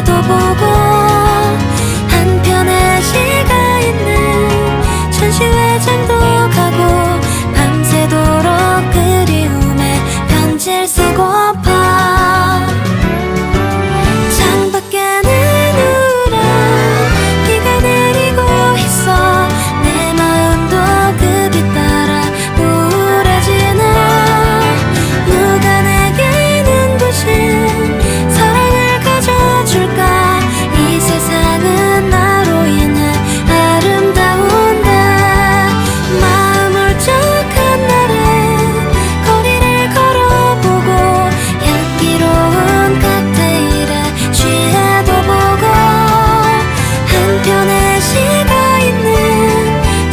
도 보고 한편의 시가 있는 전시회장도